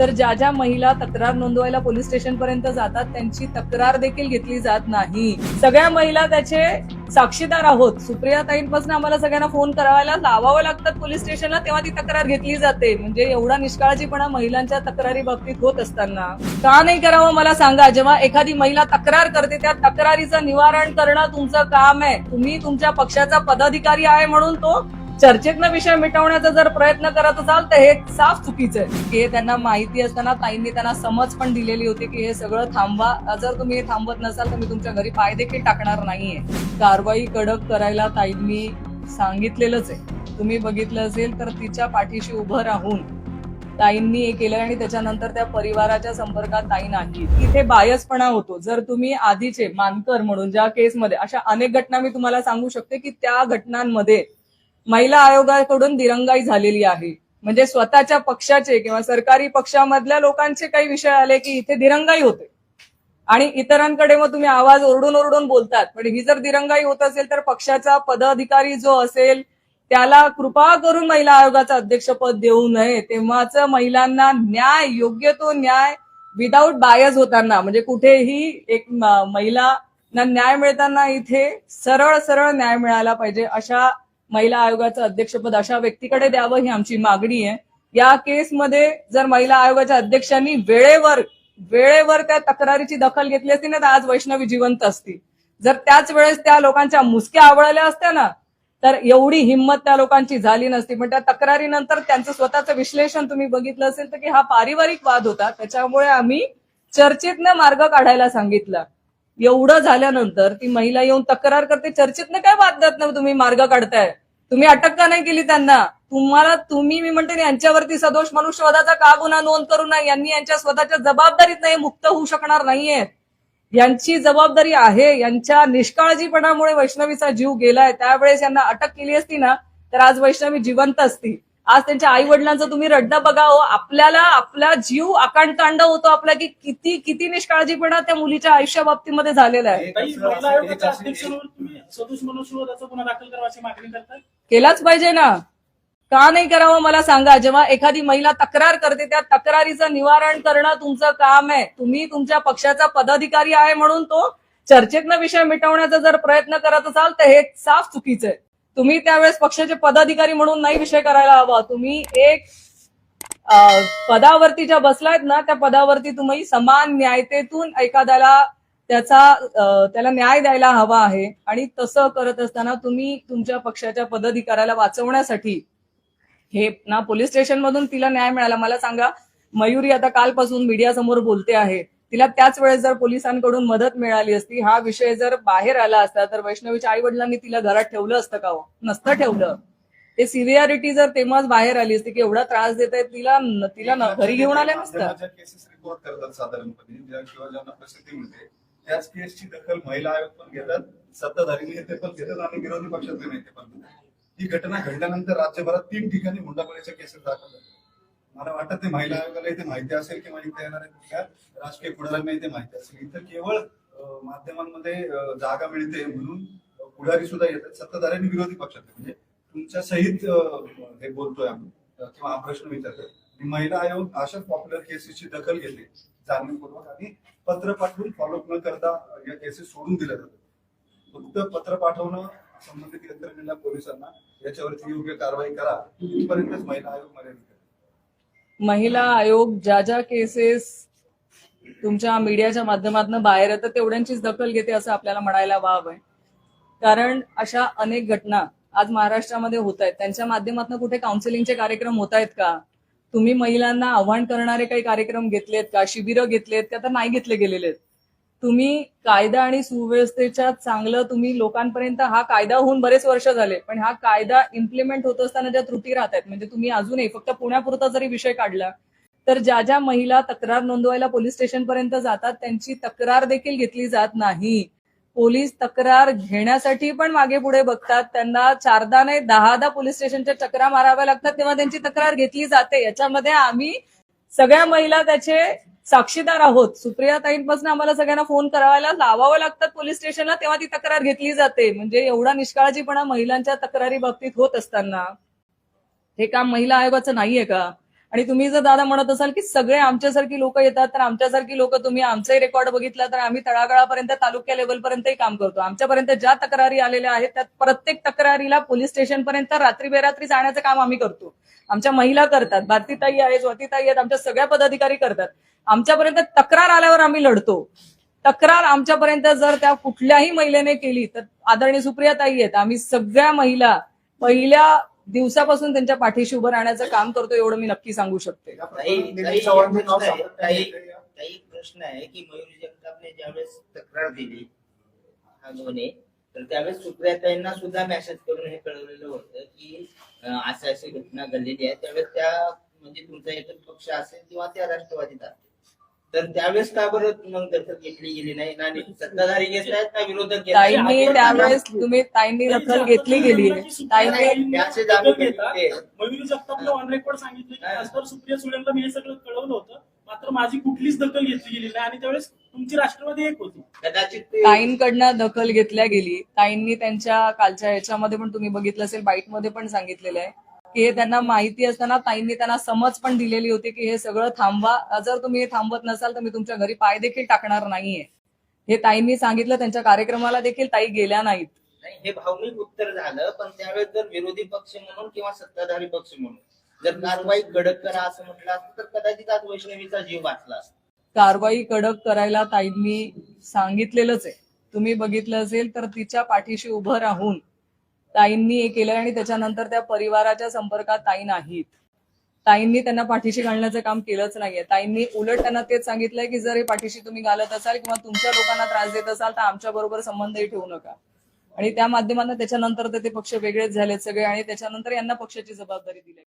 तर ज्या ज्या महिला तक्रार नोंदवायला पोलीस स्टेशन पर्यंत जातात त्यांची तक्रार देखील घेतली जात नाही. सगळ्या महिला त्याचे साक्षीदार आहोत. सुप्रिया ताईंपासून आम्हाला सगळ्यांना फोन करावायला लावावं लागतात पोलीस स्टेशनला तेव्हा ती तक्रार घेतली जाते. म्हणजे एवढा निष्काळजीपणा महिलांच्या तक्रारी बाबतीत होत असताना. का नाही करावं मला सांगा? जेव्हा एखादी महिला तक्रार करते त्या तक्रारीचं निवारण करणं तुमचं काम आहे. तुम्ही तुमच्या पक्षाचा पदाधिकारी आहे म्हणून तो चर्चेतनं विषय मिटवण्याचा जर प्रयत्न करत असाल तर हे साफ चुकीचं आहे. की हे त्यांना माहिती असताना ताईंनी त्यांना समज पण दिलेली होती की हे सगळं थांबवा. जर तुम्ही हे थांबवत नसाल तर मी तुमच्या घरी पाय देखील टाकणार नाहीये. कारवाई कडक करायला ताईंनी सांगितलेलंच आहे. तुम्ही बघितलं असेल तर तिच्या पाठीशी उभं राहून ताईंनी हे केलं आणि त्याच्यानंतर त्या परिवाराच्या संपर्कात ताई नाही. तिथे बायसपणा होतो. जर तुम्ही आधीचे मानकर म्हणून ज्या केसमध्ये अशा अनेक घटना मी तुम्हाला सांगू शकते की त्या घटनांमध्ये महिला आयोगाकडून दिरंगाई झालेली आहे. म्हणजे स्वतःच्या पक्षाचे किंवा सरकारी पक्षामधल्या लोकांचे काही विषय आले की इथे दिरंगाई होते. आणि इतरांकडे मग तुम्ही आवाज ओरडून ओरडून बोलतात. पण ही जर दिरंगाई होत असेल तर पक्षाचा पदाधिकारी जो असेल त्याला कृपा करून महिला आयोगाचं अध्यक्षपद देऊ नये. तेव्हाच महिलांना न्याय योग्य तो न्याय विदाऊट बायस होताना म्हणजे कुठेही एक महिला महिलांना न्याय मिळताना इथे सरळ सरळ न्याय मिळाला पाहिजे अशा महिला आयोगाचं अध्यक्षपद अशा व्यक्तीकडे द्यावं ही आमची मागणी आहे. या केसमध्ये जर महिला आयोगाच्या अध्यक्षांनी वेळेवर वेळेवर त्या तक्रारीची दखल घेतली असती ना तर आज वैष्णवी जिवंत असती जर त्याच वेळेस त्या लोकांच्या मुसक्या आवळल्या असत्या ना तर एवढी हिंमत त्या लोकांची झाली नसती. पण त्या तक्रारीनंतर त्यांचं स्वतःचं विश्लेषण तुम्ही बघितलं असेल तर की हा पारिवारिक वाद होता. त्याच्यामुळे आम्ही चर्चेतनं मार्ग काढायला सांगितलं. एवढं झाल्यानंतर ती महिला येऊन तक्रार करते चर्चेतनं काय वाद ना तुम्ही मार्ग काढताय? तुम्ही अटक का नाही केली त्यांना? तुम्हाला तुम्ही मी म्हणते यांच्यावरती सदोष मनुष्यवादाचा का गुन्हा नोंद करू नये? यांनी यांच्या स्वतःच्या जबाबदारीत नाही मुक्त होऊ शकणार नाहीयेत यांची जबाबदारी आहे यांच्या निष्काळजीपणामुळे वैष्णवीचा जीव गेलाय. त्यावेळेस यांना अटक केली असती ना तर आज वैष्णवी जिवंत असती. आज त्यांच्या आई वडिलांचं तुम्ही रड्डा बघा हो आपल्याला आपला जीव आकांतांड होतो आपला की किती किती निष्काळजीपणा त्या मुलीच्या आयुष्या बाबतीमध्ये झालेला आहे. केलाच पाहिजे ना. का नाही करावं मला सांगा जेव्हा एखादी महिला तक्रार करते त्या तक्रारीचं निवारण करणं तुमचं काम आहे. तुम्ही तुमच्या पक्षाचा पदाधिकारी आहे म्हणून तो चर्चेतनं विषय मिटवण्याचा जर प्रयत्न करत असाल तर हे साफ चुकीचं आहे. तुम्ही त्यावेळेस पक्षाचे पदाधिकारी म्हणून नाही विषय करायला हवा. तुम्ही एक पदावरती ज्या बसलायत ना त्या पदावरती तुम्ही समान न्यायतेतून एखाद्याला त्याचा त्याला न्याय द्यायला हवा आहे. आणि तसं करत असताना तुम्ही तुमच्या पक्षाच्या पदाधिकाऱ्याला वाचवण्यासाठी हे ना पोलीस स्टेशन मधून तिला न्याय मिळाला. मला सांगा मयुरी आता कालपासून मीडियासमोर बोलते आहे. तिला त्याच वेळेस जर पोलिसांकडून मदत मिळाली असती हा विषय जर बाहेर आला असता तर वैष्णवीच्या आई वडिलांनी तिला घरात ठेवलं असतं का हो? नसतं ठेवलं. ते सिव्हिअरिटी जर तेव्हाच बाहेर आली असती की एवढा त्रास देत आहेत तिला तिला घरी घेऊन आल्या नसतं. साधारणपणे त्याच केसची दखल महिला आयोग पण घेतात सत्ताधारी नेते पण घेतात आणि विरोधी पक्षातले नेते पण घेतात. ही घटना घडल्यानंतर राज्यभरात तीन ठिकाणी हुंडाबळीच्या केसेस दाखल झाल्या. मला वाटत ते महिला आयोगाला इथे माहिती असेल किंवा इथे येणाऱ्या राजकीय पुढाऱ्यांना इथे माहिती असेल. इथं केवळ माध्यमांमध्ये जागा मिळते म्हणून पुढारी सुद्धा येतात. सत्ताधाऱ्यांनी विरोधी पक्षात म्हणजे तुमच्या सहित हे बोलतोय आम्ही. किंवा हा प्रश्न विचारतोय. महिला आयोग अशा पॉप्युलर केसेसची दखल घेते जाणीवपूर्वक आणि पत्र पाठवून फॉलोअप न करता या केसेस सोडून दिल्या जातात. फक्त पत्र पाठवणं संबंधित यंत्रणेला पोलिसांना याच्यावरती योग्य कारवाई करा. तिथपर्यंतच महिला आयोग मर्यादित महिला आयोग ज्या ज्या केसेस तुमच्या मीडियाच्या माध्यमातून बाहेर येतं तेवढ्यांचीच दखल घेते असं आपल्याला म्हणायला वाव आहे. कारण अशा अनेक घटना आज महाराष्ट्रामध्ये होत आहेत. त्यांच्या माध्यमातून कुठे काउन्सिलिंगचे कार्यक्रम होत आहेत का? तुम्ही महिलांना आव्हान करणारे काही कार्यक्रम घेतलेत का? शिबिरं घेतलेत का? तर नाही घेतले गेलेले आहेत. तुम्ही कायदा आणि सुव्यवस्थेच्या चांगलं तुम्ही लोकांपर्यंत हा कायदा होऊन बरेच वर्ष झाले पण हा कायदा इम्प्लिमेंट होत असताना ज्या त्रुटी राहत आहेत म्हणजे तुम्ही अजूनही फक्त पुण्यापुरता जरी विषय काढला तर ज्या ज्या महिला तक्रार नोंदवायला पोलीस स्टेशनपर्यंत जातात त्यांची तक्रार देखील घेतली जात नाही. पोलीस तक्रार घेण्यासाठी पण मागे पुढे बघतात त्यांना चारदा नाही दहादा पोलीस स्टेशनच्या चक्रा माराव्या लागतात तेव्हा त्यांची तक्रार घेतली जाते. याच्यामध्ये आम्ही सगळ्या महिला त्याचे साक्षीदार आहोत. सुप्रिया ताईंपासून आम्हाला सगळ्यांना फोन करायला लावावं लागतात पोलीस स्टेशनला तेव्हा ती तक्रार घेतली जाते. म्हणजे एवढा निष्काळजीपणा महिलांच्या तक्रारी बाबतीत होत असताना. हे काम महिला आयोगाचं नाहीये का? आणि तुम्ही जर दादा म्हणत असाल की सगळे आमच्यासारखी लोक येतात तर आमच्यासारखी लोक तुम्ही आमचंही रेकॉर्ड बघितला तर आम्ही तळागाळापर्यंत तालुक्या लेवलपर्यंतही काम करतो. आमच्यापर्यंत ज्या तक्रारी आलेल्या आहेत त्या प्रत्येक तक्रारीला पोलीस स्टेशनपर्यंत रात्री बेरात्री जाण्याचं काम आम्ही करतो. आमच्या महिला करतात. भारतीताई आहे स्वतीताई आहेत आमच्या सगळ्या पदाधिकारी करतात. आमच्यापर्यंत तक्रार आल्यावर आम्ही लढतो. तक्रार आमच्यापर्यंत जर त्या कुठल्याही महिलेने केली तर आदरणीय सुप्रियाताई आहेत. आम्ही सगळ्या महिला पहिल्या दिवसापासून त्यांच्या पाठीशी उभं राहण्याचं काम करतो एवढं मी नक्की सांगू शकते. काही प्रश्न आहे, की मयुरी जगतापने ज्यावेळेस तक्रार दिली तर त्यावेळेस सुप्रियाताईंना सुद्धा मेसेज करून हे कळवलेलं होतं की अशी घटना घडलेली आहे त्यावेळेस त्या म्हणजे तुमचा एकच पक्ष असेल किंवा त्या राष्ट्रवादीत असेल. तर त्यावेळेस का बरं मग दखल घेतली गेली नाही? ना सत्ताधारी घेत आहेत ना विरोधक घेत आहेत? ताईंनी त्यावेळेस तुम्ही ताईंनी दखल घेतली गेली. ताईंनी त्याचे जाणून घेतले. मयुरी जगतापने ऑन रेकॉर्ड सांगितलं की खासदार सुप्रिया सुळेंना मी हे सगळं कळवलं होतं. मात्र माझी कुठलीच दखल घेतली गेली नाही. आणि त्यावेळेस तुमची राष्ट्रवादी एक होती. कदाचित ते ताईंकडनं दखल घेतल्या गेली. ताईंनी त्यांच्या कालच्या याच्यामध्ये पण तुम्ही बघितलं असेल बाईटमध्ये पण सांगितलेलं आहे. की हे त्यांना माहिती असताना ताईंनी त्यांना समज पण दिलेली होती की हे सगळं थांबवा. जर तुम्ही हे थांबवत नसाल तर मी तुमच्या घरी पाय देखील टाकणार नाहीये. हे ताईंनी सांगितलं त्यांच्या कार्यक्रमाला देखील ताई गेल्या नाहीत. नाही हे भावनिक उत्तर झालं पण त्यावेळेस जर विरोधी पक्ष म्हणून किंवा सत्ताधारी पक्ष म्हणून जर कारवाई कडक करा असं म्हटलं असतं तर कदाचित आज वैष्णवीचा जीव वाचला असता. कारवाई कडक करायला ताईंनी सांगितलेलंच आहे. तुम्ही बघितलं असेल तर तिच्या पाठीशी उभं राहून ताईंनी हे केलं आणि त्याच्यानंतर त्या परिवाराच्या संपर्कात ताई नाहीत. ताईंनी त्यांना पाठीशी घालण्याचं काम केलंच नाहीये. ताईंनी उलट त्यांना तेच सांगितलंय की जर हे पाठीशी तुम्ही घालत असाल किंवा तुमच्या लोकांना त्रास देत असाल तर आमच्या बरोबर संबंधही ठेवू नका. आणि त्या माध्यमांना त्याच्यानंतर तर ते पक्ष वेगळेच झालेत सगळे आणि त्याच्यानंतर यांना पक्षाची जबाबदारी दिली.